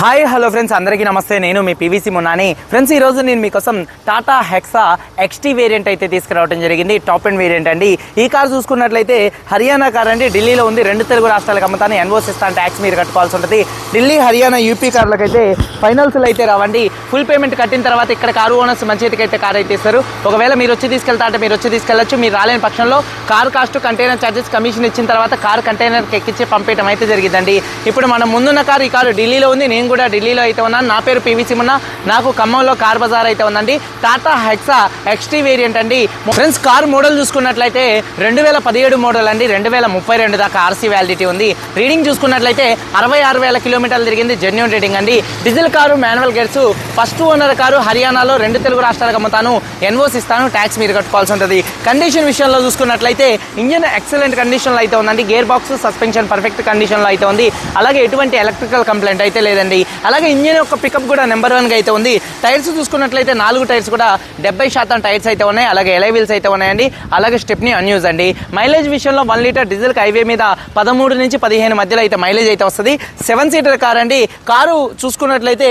Hi hello friends అందరికీ నమస్తే. నేను మీ పీవీసీ మున్నాని. ఫ్రెండ్స్ ఈ రోజు నేను మీకోసం టాటా హెక్సా ఎక్స్టీ వేరియంట్ అయితే తీసుకురావడం జరిగింది. టాప్ అండ్ వేరియంట్ అండి. ఈ కార్ చూసుకున్నట్లయితే హర్యానా కార్ అండి. ఢిల్లీలో ఉంది. రెండు తెలుగు రాష్ట్రాలకు అమ్ముతాను. ఎన్ఓస్ ఇస్తాను ట్యాక్స్ మీరు కట్టుకోవాల్సి ఉంటుంది. ఢిల్లీ హర్యానా యూపీ కార్లకైతే ఫైనల్స్లో అయితే రావండి. ఫుల్ పేమెంట్ కట్టిన తర్వాత ఇక్కడ కారు ఓనర్స్ మంచి అయితే కార్ అయితే ఇస్తారు. ఒకవేళ మీరు వచ్చి తీసుకెళ్తా అంటే మీరు వచ్చి తీసుకెళ్ళచ్చు. మీరు రాలేని పక్షంలో car cost container charges commission ఇచ్చిన తర్వాత కార్ కంటైనర్కి ఎక్కించి పంపించడం అయితే జరిగిందండి. ఇప్పుడు మనం ముందున్న కారు ఈ కారు ఢిల్లీలో ఉంది. నేను కూడా ఢిల్లీలో అయితే ఉన్నాను నా పేరు పివి మున్నా నాకు ఖమ్మంలో కార్ బజార్ అయితే ఉందండి. టాటా హెక్సా ఎక్స్టీ వేరియంట్ అండి. ఫ్రెండ్స్ కార్ మోడల్ చూసుకున్నట్లయితే రెండు వేల పదిహేడు మోడల్ అండి. రెండు వేల ముప్పై రెండు దాకా ఆర్సీ వ్యాలిడిటీ ఉంది. రీడింగ్ చూసుకున్నట్లయితే అరవై ఆరు వేల కిలోమీటర్లు తిరిగింది జెన్యున్ రీడింగ్ అండి. Diesel car manual gates first owner car హర్యానాలో రెండు తెలుగు రాష్ట్రాలకు అమ్ముతాను. ఎన్ఓస్ ఇస్తాను ట్యాక్స్ మీరు కట్టుకోవాల్సి ఉంటుంది. కండిషన్ విషయంలో చూసుకున్నట్లయితే ఇంజిన్ ఎక్సలెంట్ కండిషన్లో అయితే ఉందండి. గేర్ బాక్స్ సస్పెన్షన్ పర్ఫెక్ట్ కండిషన్లో అయితే ఉంది. అలాగే ఎటువంటి ఎలక్ట్రికల్ కంప్లైంట్ అయితే లేదండి. అలాగే ఇంజిన్ యొక్క పికప్ కూడా నెంబర్ వన్గా అయితే ఉంది. టైర్స్ చూసుకున్నట్లయితే నాలుగు టైర్స్ కూడా డెబ్బై శాతం టైర్స్ అయితే ఉన్నాయి. అలాగే ఎలై వీల్స్ అయితే ఉన్నాయండి. అలాగే స్టెప్ని అన్యూజ్ అండి. మైలేజ్ విషయంలో వన్ లీటర్ డీజిల్ హైవే మీద పదమూడు నుంచి పదిహేను మధ్యలో అయితే మైలేజ్ అయితే వస్తుంది. సెవెన్ సీటర్ కార్ అండి. కారు చూసుకున్నట్లయితే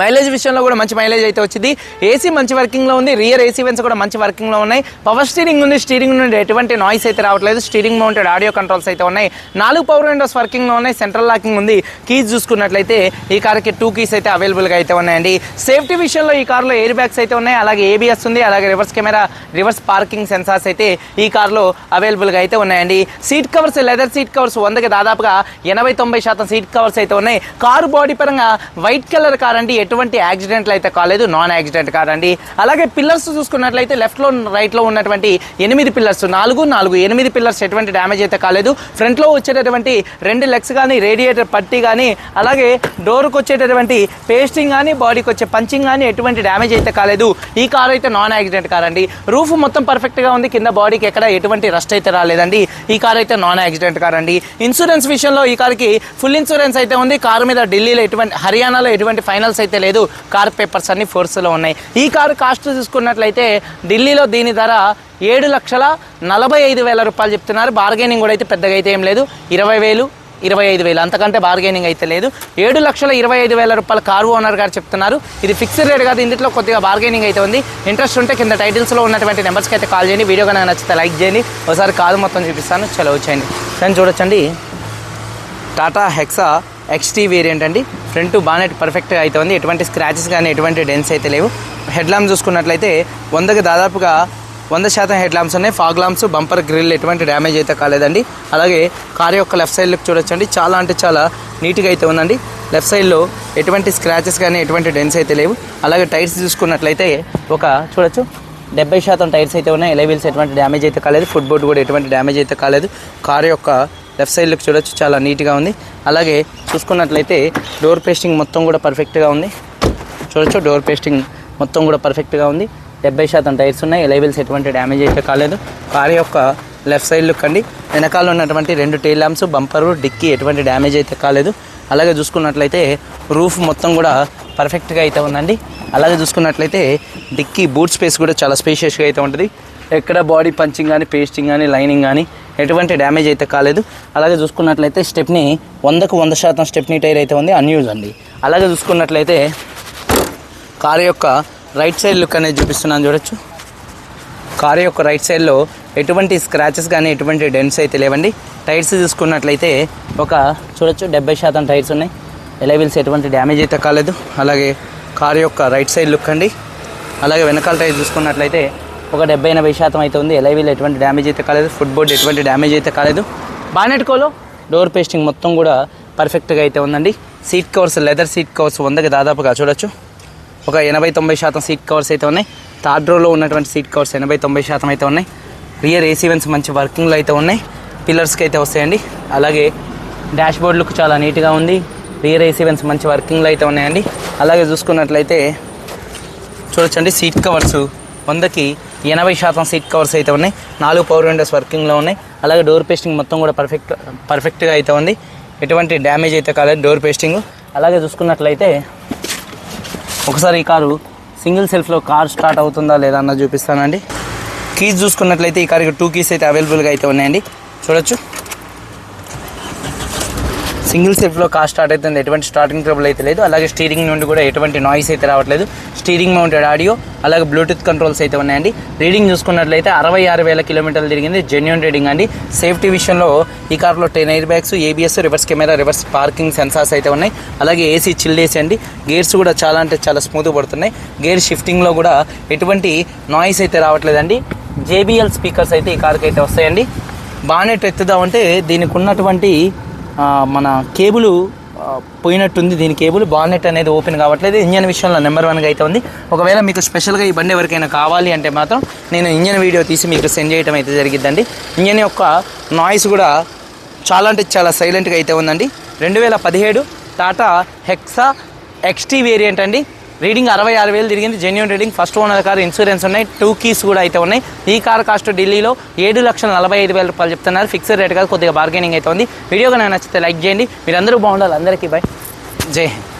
మైలేజ్ విషయంలో కూడా మంచి మైలేజ్ అయితే వచ్చింది. ఏసీ మంచి వర్కింగ్లో ఉంది. రియర్ ఏసీ వెన్స్ కూడా మంచి వర్కింగ్లో ఉన్నాయి. పవర్ స్టీరింగ్ ఉంది. స్టీరింగ్ నుండి ఎటువంటి నాయిస్ అయితే రావట్లేదు. స్టీరింగ్ మౌంటెడ్ ఆడియో కంట్రోల్స్ అయితే ఉన్నాయి. నాలుగు పవర్ విండోస్ వర్కింగ్లో ఉన్నాయి. సెంట్రల్ లాకింగ్ ఉంది. కీస్ చూసుకున్నట్లయితే ఈ కార్కి టూ కీస్ అయితే అవైలబుల్గా అయితే ఉన్నాయండి. సేఫ్టీ విషయంలో ఈ కార్లో ఎయిర్ బ్యాగ్స్ అయితే ఉన్నాయి. అలాగే ఏబిఎస్ ఉంది. అలాగే reverse camera reverse parking sensors అయితే ఈ కార్లో అవైలబుల్గా అయితే ఉన్నాయండి. Seat covers leather seat covers వందకి దాదాపుగా ఎనభై తొంభై శాతం సీట్ కవర్స్ అయితే ఉన్నాయి. కారు బాడీ పరంగా వైట్ కలర్ కార్ అండి. ఎటువంటి యాక్సిడెంట్లు అయితే కాలేదు నాన్ యాక్సిడెంట్ కాదండి. అలాగే పిల్లర్స్ చూసుకున్నట్లయితే లెఫ్ట్లో రైట్లో ఉన్నటువంటి ఎనిమిది పిల్లర్స్ నాలుగు నాలుగు ఎనిమిది పిల్లర్స్ ఎటువంటి డ్యామేజ్ అయితే కాలేదు. ఫ్రంట్లో వచ్చేటటువంటి రెండు లెగ్స్ కానీ రేడియేటర్ పట్టి కానీ అలాగే డోర్కి వచ్చేటటువంటి పేస్టింగ్ కానీ బాడీకి వచ్చే పంచింగ్ కానీ ఎటువంటి డ్యామేజ్ అయితే కాలేదు. ఈ కార్ అయితే నాన్ యాక్సిడెంట్ కార్ అండి రూఫ్ మొత్తం పర్ఫెక్ట్గా ఉంది కింద బాడీకి ఎక్కడ ఎటువంటి రస్ట్ అయితే రాలేదండి. ఈ కార్ అయితే నాన్ యాక్సిడెంట్ కార్ అండి ఇన్సూరెన్స్ విషయంలో ఈ కార్కి ఫుల్ ఇన్సూరెన్స్ అయితే ఉంది. కారు మీద ఢిల్లీలో ఎటువంటి హర్యానాలో ఎటువంటి ఫైనల్స్ అయితే లేదు. కార్ పేపర్స్ అన్ని ఫోర్స్లో ఉన్నాయి. ఈ కారు కాస్ట్ చూసుకున్నట్లయితే ఢిల్లీలో దీని ధర ఏడు లక్షల నలభై ఐదు వేల రూపాయలు చెప్తున్నారు. బార్గెనింగ్ కూడా అయితే పెద్దగా అయితే ఏం లేదు. ఇరవై వేలు ఇరవై ఐదు వేలు అంతకంటే బార్గెనింగ్ అయితే లేదు. ఏడు లక్షల ఇరవై ఐదు వేల రూపాయల కారు ఓనర్ గారు చెప్తున్నారు. ఇది ఫిక్స్డ్ రేట్ కాదు ఇందులో కొద్దిగా బార్గెనింగ్ అయితే ఉంది. ఇంట్రెస్ట్ ఉంటే కింద టైటిల్స్లో ఉన్నటువంటి నెంబర్స్కి అయితే కాల్ చేయండి. వీడియో కనుక నచ్చితే లైక్ చేయండి. ఒకసారి కారు మొత్తం చూపిస్తాను. చలో వచ్చేయండి. దాన్ని చూడొచ్చండి. టాటా హెక్సా ఎక్స్టీ వేరియంట్ అండి. ఫ్రంట్ బానెట్ పర్ఫెక్ట్గా అయితే ఉంది. ఎటువంటి స్క్రాచెస్ కానీ ఎటువంటి డెన్స్ అయితే లేవు. హెడ్ ల్యాంప్ చూసుకున్నట్లయితే వందకి దాదాపుగా వంద శాతం హెడ్ ల్యాంప్స్ ఉన్నాయి. ఫాగ్ ల్యాంప్స్ బంపర్ గ్రిల్ ఎటువంటి డ్యామేజ్ అయితే కాలేదండి. అలాగే కార్ యొక్క లెఫ్ట్ సైడ్ లుక్ చూడొచ్చండి. చాలా అంటే చాలా నీట్గా అయితే ఉందండి. లెఫ్ట్ సైడ్లో ఎటువంటి స్క్రాచెస్ కానీ ఎటువంటి డెన్స్ అయితే లేవు. అలాగే టైర్స్ చూసుకున్నట్లయితే ఒక చూడొచ్చు. డెబ్బై శాతం టైర్స్ అయితే ఉన్నాయి. ఎలవీల్స్ ఎటువంటి డ్యామేజ్ అయితే కాలేదు. ఫుట్ బోర్డ్ కూడా ఎటువంటి డ్యామేజ్ అయితే కాలేదు. కార్ యొక్క లెఫ్ట్ సైడ్ లుక్ చూడొచ్చు చాలా నీట్గా ఉంది. అలాగే చూసుకున్నట్లయితే డోర్ పేస్టింగ్ మొత్తం కూడా పర్ఫెక్ట్గా ఉంది. చూడొచ్చు డోర్ పేస్టింగ్ మొత్తం కూడా పర్ఫెక్ట్గా ఉంది. డెబ్బై శాతం టైర్స్ ఉన్నాయి ఎలైవెల్స్ ఎటువంటి డ్యామేజ్ అయితే కాలేదు. కార్ యొక్క లెఫ్ట్ సైడ్ లుక్ అండి. వెనకాల ఉన్నటువంటి రెండు టైల్ ల్యాంప్స్ బంపరు డిక్కీ ఎటువంటి డ్యామేజ్ అయితే కాలేదు. అలాగే చూసుకున్నట్లయితే రూఫ్ మొత్తం కూడా పర్ఫెక్ట్గా అయితే ఉందండి. అలాగే చూసుకున్నట్లయితే డిక్కీ బూట్ స్పేస్ కూడా చాలా స్పేషియస్గా అయితే ఉంటుంది. ఎక్కడ బాడీ పంచింగ్ కానీ పేస్టింగ్ కానీ లైనింగ్ కానీ ఎటువంటి డ్యామేజ్ అయితే కాలేదు. అలాగే చూసుకున్నట్లయితే స్టెప్ని వందకు వంద శాతం స్టెప్ని టైర్ అయితే ఉంది అన్యూజ్ అండి. అలాగే చూసుకున్నట్లయితే కారు యొక్క రైట్ సైడ్ లుక్ అనేది చూపిస్తున్నాను చూడొచ్చు. కారు యొక్క రైట్ సైడ్లో ఎటువంటి స్క్రాచెస్ కానీ ఎటువంటి డెన్స్ అయితే లేవండి. టైర్స్ చూసుకున్నట్లయితే ఒక చూడొచ్చు డెబ్బై శాతం టైర్స్ ఉన్నాయి. ఎలైవిల్స్ ఎటువంటి డ్యామేజ్ అయితే కాలేదు. అలాగే కార్ యొక్క రైట్ సైడ్ లుక్ అండి. అలాగే వెనకాల టైర్ చూసుకున్నట్లయితే ఒక డెబ్బై ఎనభై శాతం అయితే ఉంది. ఎలైవిల్ ఎటువంటి డ్యామేజ్ అయితే కాలేదు. ఫుట్ బోర్డ్ ఎటువంటి డ్యామేజ్ అయితే కాలేదు. బానెట్కోలో డోర్ పేస్టింగ్ మొత్తం కూడా పర్ఫెక్ట్గా అయితే ఉందండి. Seat covers leather seat covers వందకి దాదాపుగా చూడొచ్చు. ఒక ఎనభై తొంభై శాతం సీట్ కవర్స్ అయితే ఉన్నాయి. థర్డ్ రోలో ఉన్నటువంటి సీట్ కవర్స్ ఎనభై తొంభై శాతం అయితే ఉన్నాయి. రియర్ ఏసీ వెన్స్ మంచి వర్కింగ్లో అయితే ఉన్నాయి. పిల్లర్స్కి అయితే వస్తాయండి. అలాగే డాష్ బోర్డ్ లుక్ చాలా నీట్గా ఉంది. రియర్ ఏసీ వెన్స్ మంచి వర్కింగ్లో అయితే ఉన్నాయండి. అలాగే చూసుకున్నట్లయితే చూడొచ్చండి సీట్ కవర్స్ వందకి ఎనభై శాతం సీట్ కవర్స్ అయితే ఉన్నాయి. నాలుగు పవర్ విండోస్ వర్కింగ్లో ఉన్నాయి. అలాగే డోర్ పేస్టింగ్ మొత్తం కూడా పర్ఫెక్ట్ పర్ఫెక్ట్గా అయితే ఉంది. ఎటువంటి డ్యామేజ్ అయితే కాలేదు డోర్ పేస్టింగ్ అలాగే చూసుకున్నట్లయితే ఒకసారి ఈ కారు సింగిల్ సెల్ఫ్లో కార్ స్టార్ట్ అవుతుందా లేదా అన్న చూపిస్తానండి. కీస్ చూసుకున్నట్లయితే ఈ కార్కి టూ కీస్ అయితే అవైలబుల్గా అయితే ఉన్నాయండి. చూడొచ్చు. సింగిల్ సెల్ఫ్లో కార్ స్టార్ట్ అవుతుంది. ఎటువంటి స్టార్టింగ్ ట్రబుల్ అయితే లేదు. అలాగే స్టీరింగ్ నుండి కూడా ఎటువంటి నాయిస్ అయితే రావట్లేదు. స్టీరింగ్ మౌంటెడ్ ఆడియో అలాగే బ్లూటూత్ కంట్రోల్స్ అయితే ఉన్నాయండి. రీడింగ్ చూసుకున్నట్లయితే అరవై ఆరు వేల కిలోమీటర్లు తిరిగింది. జెన్యున్ రీడింగ్ అండి. సేఫ్టీ విషయంలో ఈ కార్లో ten air bags ABS reverse camera reverse parking sensors అయితే ఉన్నాయి. అలాగే ఏసీ చిల్ ఏసీ అండి. గేర్స్ కూడా చాలా అంటే చాలా స్మూత్ పడుతున్నాయి. గేర్ షిఫ్టింగ్లో కూడా ఎటువంటి నాయిస్ అయితే రావట్లేదండి. జేబిఎల్ స్పీకర్స్ అయితే ఈ కార్కి అయితే వస్తాయండి. బానెట్ ఎత్తుదామంటే దీనికి ఉన్నటువంటి మన కేబుల్ పోయినట్టుంది. దీని కేబుల్ బాల్నెట్ అనేది ఓపెన్ కావట్లేదు. ఇంజన్ విషయంలో నెంబర్ వన్గా అయితే ఉంది. ఒకవేళ మీకు స్పెషల్గా ఈ బండి ఎవరికైనా కావాలి అంటే మాత్రం నేను ఇంజన్ వీడియో తీసి మీకు సెండ్ చేయడం అయితే జరిగిద్దండి. ఇంజన్ యొక్క నాయిస్ కూడా చాలా అంటే చాలా సైలెంట్గా అయితే ఉందండి. రెండు వేల పదిహేడు టాటా హెక్సా ఎక్స్టీ వేరియంట్ అండి. రీడింగ్ అరవై ఆరు వేలు తిరిగింది. Genuine reading. First owner car insurance ఉన్నాయి. టూ కీస్ కూడా అయితే ఉన్నాయి. ఈ కార్ కాస్ట్ ఢిల్లీలో ఏడు లక్షల నలభై ఐదు వేల రూపాయలు చెప్తున్నారు. ఫిక్స్డ్ రేట్ కాదు కొద్దిగా బార్గెనింగ్ అయితే ఉంది. వీడియో కనుక నచ్చితే లైక్ చేయండి. మీరందరూ బాగుండాలి. అందరికీ బాయ్ జై హింద్.